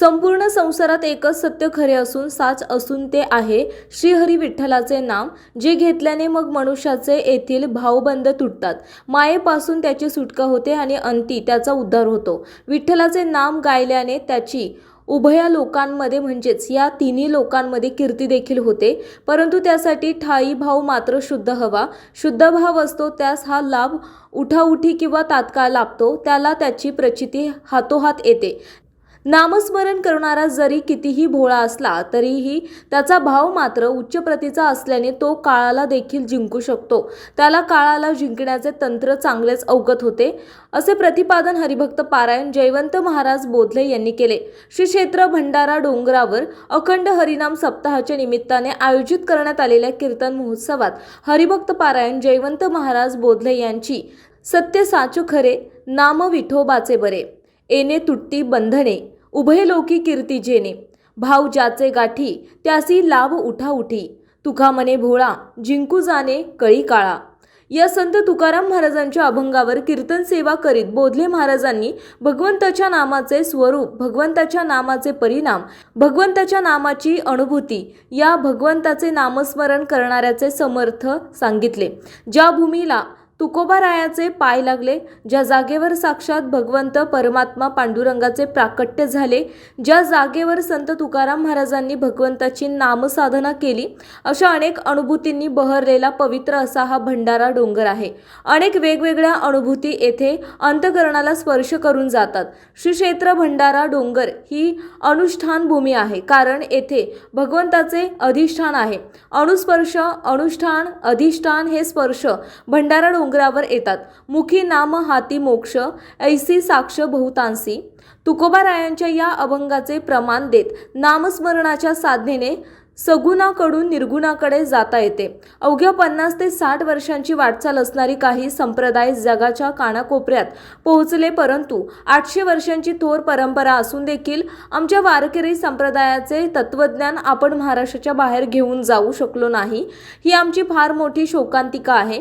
संपूर्ण संसारात एकच सत्य खरे असून साच असून ते आहे. श्रीहरी विठ्ठलाचे नाम जे घेतल्याने मग मनुष्याचे येथील भावबंध तुटतात. मायेपासून त्याची सुटका होते आणि अंती त्याचा उद्धार होतो. विठ्ठलाचे नाम गायल्याने त्याची उभया लोकांमध्ये म्हणजेच या तिन्ही लोकांमध्ये कीर्ती देखील होते. परंतु त्यासाठी ठाई भाव मात्र शुद्ध हवा. शुद्ध भाव असतो त्यास हा लाभ उठाउठी किंवा तात्काळ लाभतो त्याला त्याची प्रचिती हातोहात येते. नामस्मरण करणारा जरी कितीही भोळा असला तरीही त्याचा भाव मात्र उच्च प्रतीचा असल्याने तो काळाला देखील जिंकू शकतो. त्याला काळाला जिंकण्याचे तंत्र चांगलेच अवगत होते असे प्रतिपादन हरिभक्त पारायण जयवंत महाराज बोधले यांनी केले. श्री क्षेत्र भंडारा डोंगरावर अखंड हरिनाम सप्ताहाच्या निमित्ताने आयोजित करण्यात आलेल्या कीर्तन महोत्सवात हरिभक्त पारायण जयवंत महाराज बोधले यांची सत्य साचू खरे नाम विठोबाचे बरे. एने तुटती बंधने उभय लोकी कीर्ती जेने. भाव ज्याचे गाठी त्यासी लाभ उठा उठी. तुका मने भोळा जिंकू जाणे कळी काळा. या संत तुकाराम महाराजांच्या अभंगावर कीर्तन सेवा करीत बोधले महाराजांनी भगवंताच्या नामाचे स्वरूप भगवंताच्या नामाचे परिणाम भगवंताच्या नामाची अनुभूती या भगवंताचे नामस्मरण करणाऱ्याचे समर्थ सांगितले. ज्या भूमीला तुकोबारायाचे पाय लागले ज्या जागेवर साक्षात भगवंत परमात्मा पांडुरंगाचे प्राकट्य झाले ज्या जागेवर संत तुकाराम महाराजांनी भगवंताची नामसाधना केली अशा अनेक अनुभूतींनी बहरलेला पवित्र असा हा भंडारा डोंगर आहे. अनेक वेगवेगळ्या अनुभूती येथे अंतकरणाला स्पर्श करून जातात. श्री क्षेत्र भंडारा डोंगर ही अनुष्ठान भूमी आहे कारण येथे भगवंताचे अधिष्ठान आहे. अणुस्पर्श अनुष्ठान अधिष्ठान हे स्पर्श भंडारा डोंगर डोंगरावर येतात. मुखी नाम हाती मोक्ष ऐसी साक्ष बहुतांसी. तुकोबारायांच्या या अभंगाचे प्रमाण देत नामस्मरणाच्या साधनेने सगुणाकडून निर्गुणाकडे जाता येते. अवघ्या पन्नास ते साठ वर्षांची वाटचाल असणारी काही संप्रदाय जगाच्या कानाकोपऱ्यात पोहोचले परंतु आठशे वर्षांची थोर परंपरा असून देखील आमच्या वारकरी संप्रदायाचे तत्वज्ञान आपण महाराष्ट्राच्या बाहेर घेऊन जाऊ शकलो नाही. ही आमची फार मोठी शोकांतिका आहे.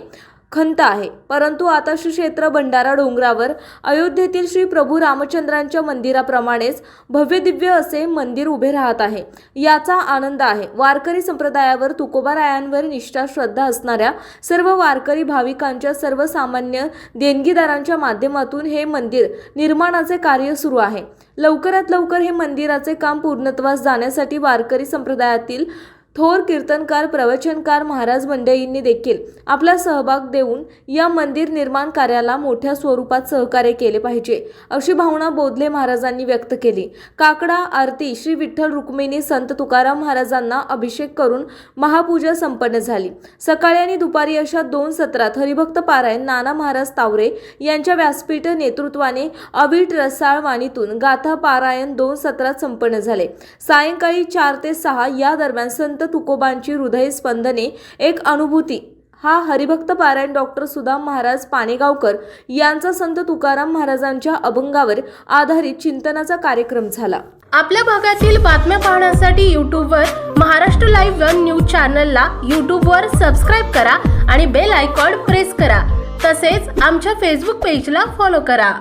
खंत आहे. परंतु आता श्री क्षेत्र भंडारा डोंगरावर अयोध्येतील श्री प्रभू रामचंद्रांच्या मंदिराप्रमाणेच भव्य दिव्य असे मंदिर उभे राहत आहे. याचा आनंद आहे. वारकरी संप्रदायावर तुकोबारायांवर निष्ठा श्रद्धा असणाऱ्या सर्व वारकरी भाविकांच्या सर्वसामान्य देणगीदारांच्या माध्यमातून हे मंदिर निर्माणाचे कार्य सुरू आहे. लवकरात लवकर हे मंदिराचे काम पूर्णत्वास जाण्यासाठी वारकरी संप्रदायातील थोर कीर्तनकार प्रवचनकार महाराज मंडळींनी देखील आपला सहभाग देऊन या मंदिर निर्माण कार्याला मोठ्या स्वरूपात सहकार्य केले पाहिजे अशी भावना बोधले महाराजांनी व्यक्त केली. काकडा आरती श्री विठ्ठल रुक्मिणी संत तुकाराम महाराजांना अभिषेक करून महापूजा संपन्न झाली. सकाळी आणि दुपारी अशा दोन सत्रात हरिभक्त पारायण नाना महाराज तावरे यांच्या व्यासपीठ नेतृत्वाने अवीट रसाळ वाणीतून गाथा पारायण दोन सत्रात संपन्न झाले. सायंकाळी चार ते सहा या दरम्यान संत तुकोबांची हृदयस्पंदने एक अनुभूती. हा हरिभक्त पारायण डॉक्टर सुदाम महाराज पाणेगावकर यांचा संत तुकाराम महाराजांच्या अभंगावर आधारित चिंतनाचा कार्यक्रम झाला. आपल्या भागातील बातम्या पाहण्यासाठी यूट्यूबवर महाराष्ट्र लाईव्ह वन न्यूज चॅनलला यूट्यूबवर सबस्क्राईब करा आणि बेल आयकॉन प्रेस करा. तसेच आमच्या फेसबुक पेजला फॉलो करा.